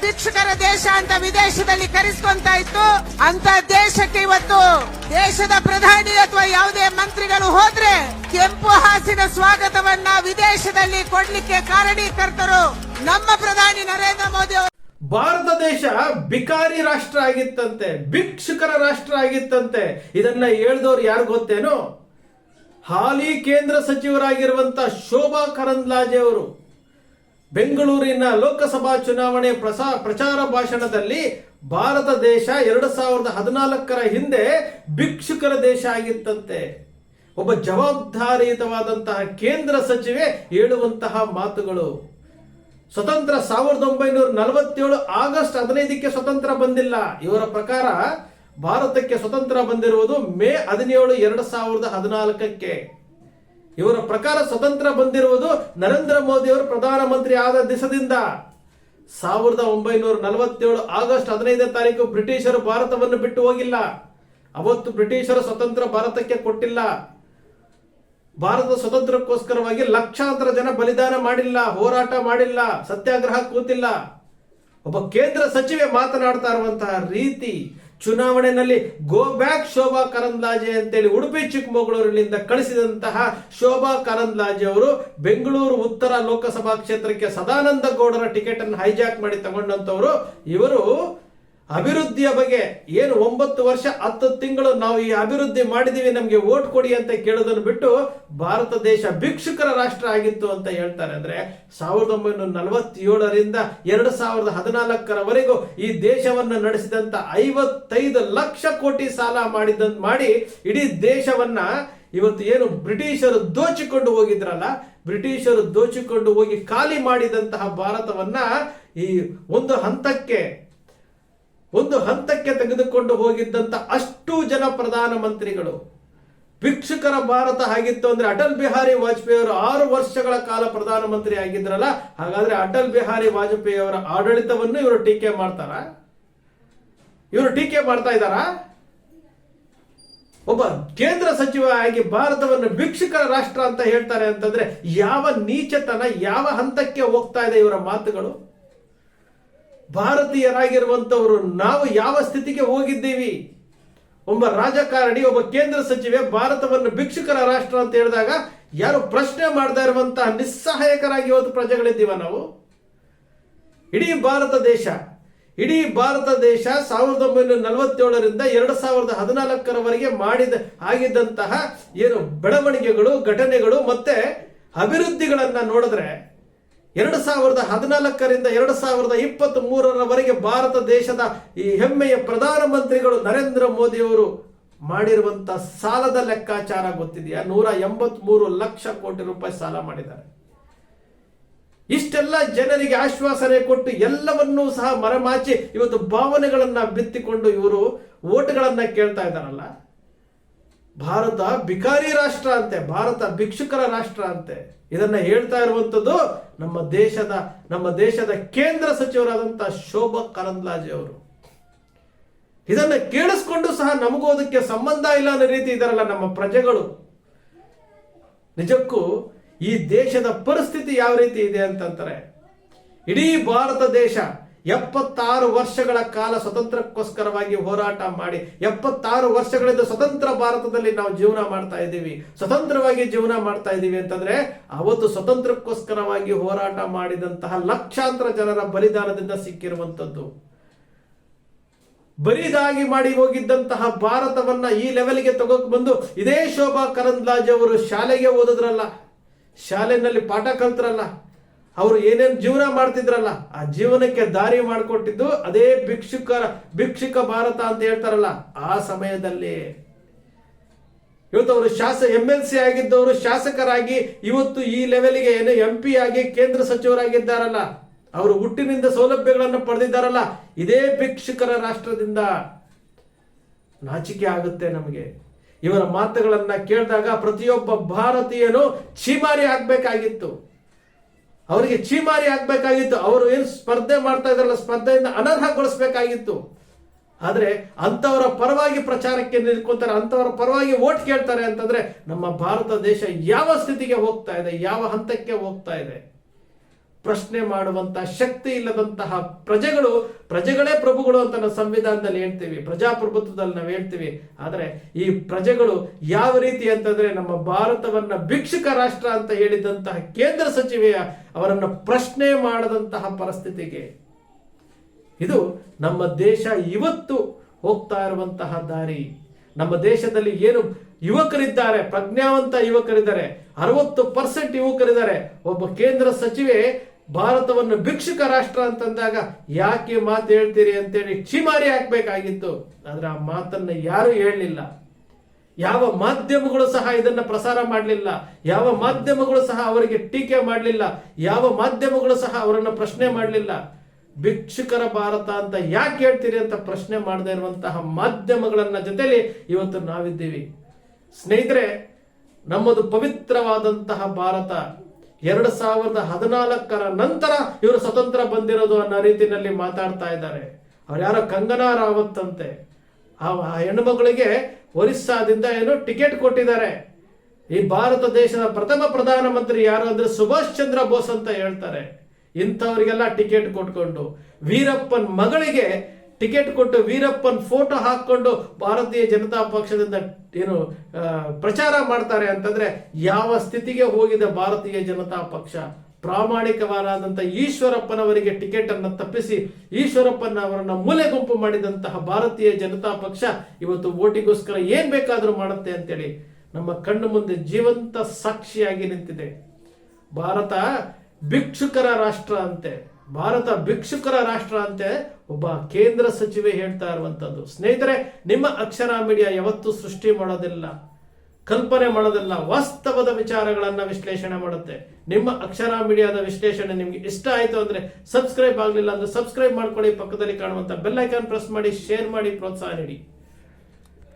ಭಿಕ್ಷುಕರ ದೇಶ ಅಂತ ವಿದೇಶದಲ್ಲಿ ಕರೆಸ್ಕೊಂತ ಇತ್ತು. ಅಂತ ದೇಶಕ್ಕೆ ಇವತ್ತು ದೇಶದ ಪ್ರಧಾನಿ ಅಥವಾ ಯಾವುದೇ ಮಂತ್ರಿಗಳು ಹೋದ್ರೆ ಕೆಂಪು ಹಾಸಿನ ಸ್ವಾಗತವನ್ನ ವಿದೇಶದಲ್ಲಿ ಕೊಡ್ಲಿಕ್ಕೆ ಕಾರಣೀಕರ್ತರು ನಮ್ಮ ಪ್ರಧಾನಿ ನರೇಂದ್ರ ಮೋದಿ ಅವರು. ಭಾರತ ದೇಶ ಬಿಕಾರಿ ರಾಷ್ಟ್ರ ಆಗಿತ್ತಂತೆ, ಭಿಕ್ಷುಕರ ರಾಷ್ಟ್ರ ಆಗಿತ್ತಂತೆ. ಇದನ್ನ ಹೇಳ್ದವ್ರು ಯಾರು ಗೊತ್ತೇನು? ಹಾಲಿ ಕೇಂದ್ರ ಸಚಿವರಾಗಿರುವಂತ ಶೋಭಾ ಕರಂದ್ಲಾಜೆ ಅವರು. ಬೆಂಗಳೂರಿನ ಲೋಕಸಭಾ ಚುನಾವಣೆ ಪ್ರಸಾ, ಪ್ರಚಾರ ಭಾಷಣದಲ್ಲಿ ಭಾರತ ದೇಶ ಎರಡು ಸಾವಿರದ ಹದಿನಾಲ್ಕರ ಹಿಂದೆ ಭಿಕ್ಷುಕರ ದೇಶ ಆಗಿತ್ತಂತೆ. ಒಬ್ಬ ಜವಾಬ್ದಾರಿಯುತವಾದಂತಹ ಕೇಂದ್ರ ಸಚಿವೆ ಹೇಳುವಂತಹ ಮಾತುಗಳು. ಸ್ವತಂತ್ರ ಸಾವಿರದ ಒಂಬೈನೂರ ನಲವತ್ತೇಳು ಆಗಸ್ಟ್ ಹದಿನೈದಕ್ಕೆ ಸ್ವತಂತ್ರ ಬಂದಿಲ್ಲ. ಇವರ ಪ್ರಕಾರ ಭಾರತಕ್ಕೆ ಸ್ವತಂತ್ರ ಬಂದಿರುವುದು ಮೇ ಹದಿನೇಳು, ಎರಡು ಸಾವಿರದ ಹದಿನಾಲ್ಕಕ್ಕೆ. ಇವರ ಪ್ರಕಾರ ಸ್ವತಂತ್ರ ಬಂದಿರುವುದು ನರೇಂದ್ರ ಮೋದಿ ಅವರು ಪ್ರಧಾನಮಂತ್ರಿ ಆದ ದಿಸದಿಂದ. ಸಾವಿರದ ಒಂಬೈನೂರ ನಲವತ್ತೇಳು ಆಗಸ್ಟ್ ಹದಿನೈದನೇ ತಾರೀಕು ಬ್ರಿಟಿಷರು ಭಾರತವನ್ನು ಬಿಟ್ಟು ಹೋಗಿಲ್ಲ. ಅವತ್ತು ಬ್ರಿಟಿಷರು ಸ್ವತಂತ್ರ ಭಾರತಕ್ಕೆ ಕೊಟ್ಟಿಲ್ಲ. ಭಾರತದ ಸ್ವತಂತ್ರಕ್ಕೋಸ್ಕರವಾಗಿ ಲಕ್ಷಾಂತರ ಜನ ಬಲಿದಾನ ಮಾಡಿಲ್ಲ, ಹೋರಾಟ ಮಾಡಿಲ್ಲ, ಸತ್ಯಾಗ್ರಹ ಕೂತಿಲ್ಲ. ಒಬ್ಬ ಕೇಂದ್ರ ಸಚಿವೆ ಮಾತನಾಡ್ತಾ ಇರುವಂತಹ ರೀತಿ ಚುನಾವಣೆಯಲ್ಲಿ ಗೋ ಬ್ಯಾಕ್ ಶೋಭಾ ಕರಂದ್ಲಾಜೆ ಅಂತೇಳಿ ಉಡುಪಿ ಚಿಕ್ಕಮಗಳೂರಿನಿಂದ ಕಳಿಸಿದಂತಹ ಶೋಭಾ ಕರಂದ್ಲಾಜೆ ಅವರು ಬೆಂಗಳೂರು ಉತ್ತರ ಲೋಕಸಭಾ ಕ್ಷೇತ್ರಕ್ಕೆ ಸದಾನಂದ ಗೌಡರ ಟಿಕೆಟ್ ಅನ್ನು ಹೈಜಾಕ್ ಮಾಡಿ ತಗೊಂಡಂತವರು ಇವರು ಅಭಿವೃದ್ಧಿಯ ಬಗ್ಗೆ ಏನು ಒಂಬತ್ತು ವರ್ಷ, ಹತ್ತು ತಿಂಗಳು ನಾವು ಈ ಅಭಿವೃದ್ಧಿ ಮಾಡಿದೀವಿ, ನಮಗೆ ವೋಟ್ ಕೊಡಿ ಅಂತ ಕೇಳೋದನ್ನು ಬಿಟ್ಟು ಭಾರತ ದೇಶ ಭಿಕ್ಷುಕರ ರಾಷ್ಟ್ರ ಆಗಿತ್ತು ಅಂತ ಹೇಳ್ತಾರೆ. ಅಂದ್ರೆ ಸಾವಿರದ ಒಂಬೈನೂರ ನಲವತ್ತೇಳರಿಂದ ಎರಡು ಸಾವಿರದ ಹದಿನಾಲ್ಕರವರೆಗೂ ಈ ದೇಶವನ್ನು ನಡೆಸಿದಂತ ಐವತ್ತೈದು ಲಕ್ಷ ಕೋಟಿ ಸಾಲ ಮಾಡಿದ ಮಾಡಿ ಇಡೀ ದೇಶವನ್ನ ಇವತ್ತು ಏನು ಬ್ರಿಟಿಷರು ದೋಚಿಕೊಂಡು ಹೋಗಿದ್ರಲ್ಲ, ಬ್ರಿಟಿಷರು ದೋಚಿಕೊಂಡು ಹೋಗಿ ಖಾಲಿ ಮಾಡಿದಂತಹ ಭಾರತವನ್ನ ಈ ಒಂದು ಹಂತಕ್ಕೆ ಒಂದು ಹಂತಕ್ಕೆ ತೆಗೆದುಕೊಂಡು ಹೋಗಿದ್ದಂತ ಅಷ್ಟು ಜನ ಪ್ರಧಾನಮಂತ್ರಿಗಳು ಭಿಕ್ಷುಕರ ಭಾರತ ಆಗಿತ್ತು ಅಂದ್ರೆ ಅಟಲ್ ಬಿಹಾರಿ ವಾಜಪೇಯಿ ಅವರು ಆರು ವರ್ಷಗಳ ಕಾಲ ಪ್ರಧಾನಮಂತ್ರಿ ಆಗಿದ್ರಲ್ಲ, ಹಾಗಾದ್ರೆ ಅಟಲ್ ಬಿಹಾರಿ ವಾಜಪೇಯಿ ಅವರ ಆಡಳಿತವನ್ನು ಇವರು ಟೀಕೆ ಮಾಡ್ತಾರ? ಇವರು ಟೀಕೆ ಮಾಡ್ತಾ ಇದ್ದಾರಾ? ಒಬ್ಬ ಕೇಂದ್ರ ಸಚಿವ ಆಗಿ ಭಾರತವನ್ನು ಭಿಕ್ಷುಕರ ರಾಷ್ಟ್ರ ಅಂತ ಹೇಳ್ತಾರೆ ಅಂತಂದ್ರೆ ಯಾವ ನೀಚತನ, ಯಾವ ಹಂತಕ್ಕೆ ಹೋಗ್ತಾ ಇದೆ ಇವರ ಮಾತುಗಳು? ಭಾರತೀಯರಾಗಿರುವಂತವರು ನಾವು ಯಾವ ಸ್ಥಿತಿಗೆ ಹೋಗಿದ್ದೀವಿ? ಒಬ್ಬ ರಾಜಕಾರಣಿ, ಒಬ್ಬ ಕೇಂದ್ರ ಸಚಿವೆ ಭಾರತವನ್ನು ಭಿಕ್ಷುಕರ ರಾಷ್ಟ್ರ ಅಂತ ಹೇಳಿದಾಗ ಯಾರು ಪ್ರಶ್ನೆ ಮಾಡ್ತಾ ಇರುವಂತಹ ನಿಸ್ಸಹಾಯಕರಾಗಿ ಇವತ್ತು ಪ್ರಜೆಗಳಿದ್ದೀವ ನಾವು? ಇಡೀ ಭಾರತ ದೇಶ, ಇಡೀ ಭಾರತ ದೇಶ ಸಾವಿರದ ಒಂಬೈನೂರ ನಲವತ್ತೇಳರಿಂದ ಎರಡು ಸಾವಿರದ ಹದಿನಾಲ್ಕರವರೆಗೆ ಮಾಡಿದ, ಆಗಿದ್ದಂತಹ ಏನು ಬೆಳವಣಿಗೆಗಳು, ಘಟನೆಗಳು ಮತ್ತೆ ಅಭಿವೃದ್ಧಿಗಳನ್ನ ನೋಡಿದ್ರೆ ಎರಡು ಸಾವಿರದ ಹದಿನಾಲ್ಕರಿಂದ ಎರಡು ಸಾವಿರದ ಇಪ್ಪತ್ತ್ ಮೂರರವರೆಗೆ ಭಾರತ ದೇಶದ ಈ ಹೆಮ್ಮೆಯ ಪ್ರಧಾನಮಂತ್ರಿಗಳು ನರೇಂದ್ರ ಮೋದಿಯವರು ಮಾಡಿರುವಂತ ಸಾಲದ ಲೆಕ್ಕಾಚಾರ ಗೊತ್ತಿದೆಯಾ? ನೂರ ಎಂಬತ್ಮೂರು ಲಕ್ಷ ಕೋಟಿ ರೂಪಾಯಿ ಸಾಲ ಮಾಡಿದ್ದಾರೆ. ಇಷ್ಟೆಲ್ಲ ಜನರಿಗೆ ಆಶ್ವಾಸನೆ ಕೊಟ್ಟು ಎಲ್ಲವನ್ನೂ ಸಹ ಮರೆಮಾಚಿ ಇವತ್ತು ಭಾವನೆಗಳನ್ನ ಬಿತ್ತಿಕೊಂಡು ಇವರು ಓಟ್ಗಳನ್ನ ಕೇಳ್ತಾ ಇದ್ದಾರಲ್ಲ. ಭಾರತ ಬಿಕಾರಿ ರಾಷ್ಟ್ರ ಅಂತೆ, ಭಾರತ ಭಿಕ್ಷುಕರ ರಾಷ್ಟ್ರ ಅಂತೆ. ಇದನ್ನ ಹೇಳ್ತಾ ಇರುವಂತದ್ದು ನಮ್ಮ ದೇಶದ ನಮ್ಮ ದೇಶದ ಕೇಂದ್ರ ಸಚಿವರಾದಂತಹ ಶೋಭಾ ಕರಂದ್ಲಾಜೆ ಅವರು. ಇದನ್ನ ಕೇಳಿಸ್ಕೊಂಡು ಸಹ ನಮಗೂ ಅದಕ್ಕೆ ಸಂಬಂಧ ಇಲ್ಲ ಅನ್ನೋ ರೀತಿ ಇದಾರಲ್ಲ ನಮ್ಮ ಪ್ರಜೆಗಳು. ನಿಜಕ್ಕೂ ಈ ದೇಶದ ಪರಿಸ್ಥಿತಿ ಯಾವ ರೀತಿ ಇದೆ ಅಂತಂತಾರೆ ಇಡೀ ಭಾರತ ದೇಶ ಎಪ್ಪತ್ತಾರು ವರ್ಷಗಳ ಕಾಲ ಸ್ವತಂತ್ರಕ್ಕೋಸ್ಕರವಾಗಿ ಹೋರಾಟ ಮಾಡಿ, ಎಪ್ಪತ್ತಾರು ವರ್ಷಗಳಿಂದ ಸ್ವತಂತ್ರ ಭಾರತದಲ್ಲಿ ನಾವು ಜೀವನ ಮಾಡ್ತಾ ಇದ್ದೀವಿ. ಸ್ವತಂತ್ರವಾಗಿ ಜೀವನ ಮಾಡ್ತಾ ಇದ್ದೀವಿ ಅಂತಂದ್ರೆ, ಅವತ್ತು ಸ್ವತಂತ್ರಕ್ಕೋಸ್ಕರವಾಗಿ ಹೋರಾಟ ಮಾಡಿದಂತಹ ಲಕ್ಷಾಂತರ ಜನರ ಬಲಿದಾನದಿಂದ ಸಿಕ್ಕಿರುವಂತದ್ದು ಬರಿದಾಗಿ ಮಾಡಿ ಹೋಗಿದ್ದಂತಹ ಭಾರತವನ್ನ ಈ ಲೆವೆಲ್ಗೆ ತಗೋಕ್ ಬಂದು ಇದೇ ಶೋಭಾ ಕರಂದ್ಲಾಜ್ ಅವರು ಶಾಲೆಗೆ ಓದಿದ್ರಲ್ಲ ಶಾಲೆನಲ್ಲಿ ಪಾಠ ಕಲ್ತ್ರಲ್ಲ. ಅವರು ಏನೇನು ಜೀವನ ಮಾಡ್ತಿದ್ರಲ್ಲ, ಆ ಜೀವನಕ್ಕೆ ದಾರಿ ಮಾಡಿಕೊಟ್ಟಿದ್ದು ಅದೇ ಭಿಕ್ಷುಕರ, ಭಿಕ್ಷುಕ ಭಾರತ ಅಂತ ಹೇಳ್ತಾರಲ್ಲ, ಆ ಸಮಯದಲ್ಲಿ. ಇವತ್ತು ಅವರು ಶಾಸ ಎಂ ಎಲ್ ಸಿ ಆಗಿದ್ದವರು ಶಾಸಕರಾಗಿ ಇವತ್ತು ಈ ಲೆವೆಲ್ಗೆ ಏನು ಎಂ ಪಿ ಆಗಿ ಕೇಂದ್ರ ಸಚಿವರಾಗಿದ್ದಾರಲ್ಲ, ಅವರು ಹುಟ್ಟಿನಿಂದ ಸೌಲಭ್ಯಗಳನ್ನು ಪಡೆದಿದ್ದಾರಲ್ಲ, ಇದೇ ಭಿಕ್ಷುಕರ ರಾಷ್ಟ್ರದಿಂದ ನಾಚಿಕೆ ಆಗುತ್ತೆ ನಮಗೆ. ಇವರ ಮಾತುಗಳನ್ನ ಕೇಳಿದಾಗ ಪ್ರತಿಯೊಬ್ಬ ಭಾರತೀಯನು ಛೀಮಾರಿ ಆಗ್ಬೇಕಾಗಿತ್ತು. ಅವರಿಗೆ ಚೀಮಾರಿ ಆಗ್ಬೇಕಾಗಿತ್ತು. ಅವರು ಏನು ಸ್ಪರ್ಧೆ ಮಾಡ್ತಾ ಇದ್ರಲ್ಲ ಸ್ಪರ್ಧೆಯಿಂದ ಅನರ್ಹಗೊಳಿಸಬೇಕಾಗಿತ್ತು. ಆದ್ರೆ ಅಂತವರ ಪರವಾಗಿ ಪ್ರಚಾರಕ್ಕೆ ನಿಂತ್ಕೊಂತಾರೆ ಅಂತವರ ಪರವಾಗಿ ಓಟ್ ಕೇಳ್ತಾರೆ ಅಂತಂದ್ರೆ ನಮ್ಮ ಭಾರತ ದೇಶ ಯಾವ ಸ್ಥಿತಿಗೆ ಹೋಗ್ತಾ ಇದೆ, ಯಾವ ಹಂತಕ್ಕೆ ಹೋಗ್ತಾ ಇದೆ? ಪ್ರಶ್ನೆ ಮಾಡುವಂತಹ ಶಕ್ತಿ ಇಲ್ಲದಂತಹ ಪ್ರಜೆಗಳು, ಪ್ರಜೆಗಳೇ ಪ್ರಭುಗಳು ಅಂತ ನಾವು ಸಂವಿಧಾನದಲ್ಲಿ ಹೇಳ್ತೀವಿ. ಪ್ರಜಾಪ್ರಭುತ್ವದಲ್ಲಿ ನಾವು ಹೇಳ್ತೀವಿ. ಆದರೆ ಈ ಪ್ರಜೆಗಳು ಯಾವ ರೀತಿ ಅಂತಂದ್ರೆ ನಮ್ಮ ಭಾರತವನ್ನ ಭಿಕ್ಷುಕ ರಾಷ್ಟ್ರ ಅಂತ ಹೇಳಿದಂತಹ ಕೇಂದ್ರ ಸಚಿವೆಯ ಅವರನ್ನು ಪ್ರಶ್ನೆ ಮಾಡದಂತಹ ಪರಿಸ್ಥಿತಿಗೆ. ಇದು ನಮ್ಮ ದೇಶ ಇವತ್ತು ಹೋಗ್ತಾ ಇರುವಂತಹ ದಾರಿ. ನಮ್ಮ ದೇಶದಲ್ಲಿ ಏನು ಯುವಕರಿದ್ದಾರೆ, ಪ್ರಜ್ಞಾವಂತ ಯುವಕರಿದ್ದಾರೆ, ಅರವತ್ತು ಪರ್ಸೆಂಟ್ ಯುವಕರಿದ್ದಾರೆ. ಒಬ್ಬ ಕೇಂದ್ರ ಸಚಿವೆ ಭಾರತವನ್ನು ಭಿಕ್ಷುಕ ರಾಷ್ಟ್ರ ಅಂತಂದಾಗ ಯಾಕೆ ಮಾತು ಹೇಳ್ತೀರಿ ಅಂತೇಳಿ ಕ್ಷಿಮಾರಿ ಹಾಕ್ಬೇಕಾಗಿತ್ತು. ಆದ್ರೆ ಆ ಮಾತನ್ನ ಯಾರು ಹೇಳಲಿಲ್ಲ. ಯಾವ ಮಾಧ್ಯಮಗಳು ಸಹ ಇದನ್ನ ಪ್ರಸಾರ ಮಾಡಲಿಲ್ಲ. ಯಾವ ಮಾಧ್ಯಮಗಳು ಸಹ ಅವರಿಗೆ ಟೀಕೆ ಮಾಡಲಿಲ್ಲ. ಯಾವ ಮಾಧ್ಯಮಗಳು ಸಹ ಅವರನ್ನು ಪ್ರಶ್ನೆ ಮಾಡಲಿಲ್ಲ. ಭಿಕ್ಷುಕರ ಭಾರತ ಅಂತ ಯಾಕೆ ಹೇಳ್ತೀರಿ ಅಂತ ಪ್ರಶ್ನೆ ಮಾಡದೇ ಇರುವಂತಹ ಮಾಧ್ಯಮಗಳನ್ನ ಜೊತೆಯಲ್ಲಿ ಇವತ್ತು ನಾವಿದ್ದೀವಿ. ಸ್ನೇಹಿತರೆ, ನಮ್ಮದು ಪವಿತ್ರವಾದಂತಹ ಭಾರತ ಎರಡು ಸಾವಿರದ ಹದಿನಾಲ್ಕರ ನಂತರ ಇವರು ಸ್ವತಂತ್ರ ಬಂದಿರೋದು ಅನ್ನೋ ರೀತಿಯಲ್ಲಿ ಮಾತಾಡ್ತಾ ಇದ್ದಾರೆ. ಅವ್ರು ಯಾರೋ ಕಂಗನಾ ರಾವತ್ ಅಂತೆ. ಆ ಹೆಣ್ಣು ಹೆಣ್ಣುಮಗಳಿಗೆ ಒರಿಸ್ಸಾದಿಂದ ಏನು ಟಿಕೆಟ್ ಕೊಟ್ಟಿದ್ದಾರೆ. ಈ ಭಾರತ ದೇಶದ ಪ್ರಥಮ ಪ್ರಧಾನಮಂತ್ರಿ ಯಾರು ಅಂದ್ರೆ ಸುಭಾಷ್ ಚಂದ್ರ ಬೋಸ್ ಅಂತ ಹೇಳ್ತಾರೆ. ಇಂಥವರಿಗೆಲ್ಲ ಟಿಕೆಟ್ ಕೊಟ್ಕೊಂಡು ವೀರಪ್ಪನ್ ಮಗಳಿಗೆ ಟಿಕೆಟ್ ಕೊಟ್ಟು ವೀರಪ್ಪನ್ ಫೋಟೋ ಹಾಕೊಂಡು ಭಾರತೀಯ ಜನತಾ ಪಕ್ಷದಿಂದ ಏನು ಪ್ರಚಾರ ಮಾಡ್ತಾರೆ ಅಂತಂದ್ರೆ ಯಾವ ಸ್ಥಿತಿಗೆ ಹೋಗಿದೆ ಭಾರತೀಯ ಜನತಾ ಪಕ್ಷ? ಪ್ರಾಮಾಣಿಕವಾದಂತಹ ಈಶ್ವರಪ್ಪನವರಿಗೆ ಟಿಕೆಟ್ ಅನ್ನು ತಪ್ಪಿಸಿ ಈಶ್ವರಪ್ಪನ ಅವರನ್ನ ಮೂಲೆ ಗುಂಪು ಮಾಡಿದಂತಹ ಭಾರತೀಯ ಜನತಾ ಪಕ್ಷ ಇವತ್ತು ಓಟಿಗೋಸ್ಕರ ಏನ್ ಬೇಕಾದರೂ ಮಾಡುತ್ತೆ ಅಂತೇಳಿ ನಮ್ಮ ಕಣ್ಣು ಮುಂದೆ ಜೀವಂತ ಸಾಕ್ಷಿಯಾಗಿ ನಿಂತಿದೆ. ಭಾರತ ಭಿಕ್ಷುಕರ ರಾಷ್ಟ್ರ ಅಂತೆ. ಭಾರತ ಭಿಕ್ಷುಕರ ರಾಷ್ಟ್ರ ಅಂತೆ ಒಬ್ಬ ಕೇಂದ್ರ ಸಚಿವೆ ಹೇಳ್ತಾ ಇರುವಂತದ್ದು. ಸ್ನೇಹಿತರೆ, ನಿಮ್ಮ ಅಕ್ಷರ ಮೀಡಿಯಾ ಯಾವತ್ತೂ ಸೃಷ್ಟಿ ಮಾಡೋದಿಲ್ಲ, ಕಲ್ಪನೆ ಮಾಡೋದಿಲ್ಲ, ವಾಸ್ತವದ ವಿಚಾರಗಳನ್ನು ವಿಶ್ಲೇಷಣೆ ಮಾಡುತ್ತೆ. ನಿಮ್ಮ ಅಕ್ಷರ ಮೀಡಿಯಾದ ವಿಶ್ಲೇಷಣೆ ನಿಮಗೆ ಇಷ್ಟ ಆಯ್ತು ಅಂದ್ರೆ ಸಬ್ಸ್ಕ್ರೈಬ್ ಆಗಲಿಲ್ಲ ಅಂದ್ರೆ ಸಬ್ಸ್ಕ್ರೈಬ್ ಮಾಡ್ಕೊಳ್ಳಿ. ಪಕ್ಕದಲ್ಲಿ ಕಾಣುವಂತ ಬೆಲ್ಲೈಕನ್ ಪ್ರೆಸ್ ಮಾಡಿ, ಶೇರ್ ಮಾಡಿ, ಪ್ರೋತ್ಸಾಹ ನೀಡಿ.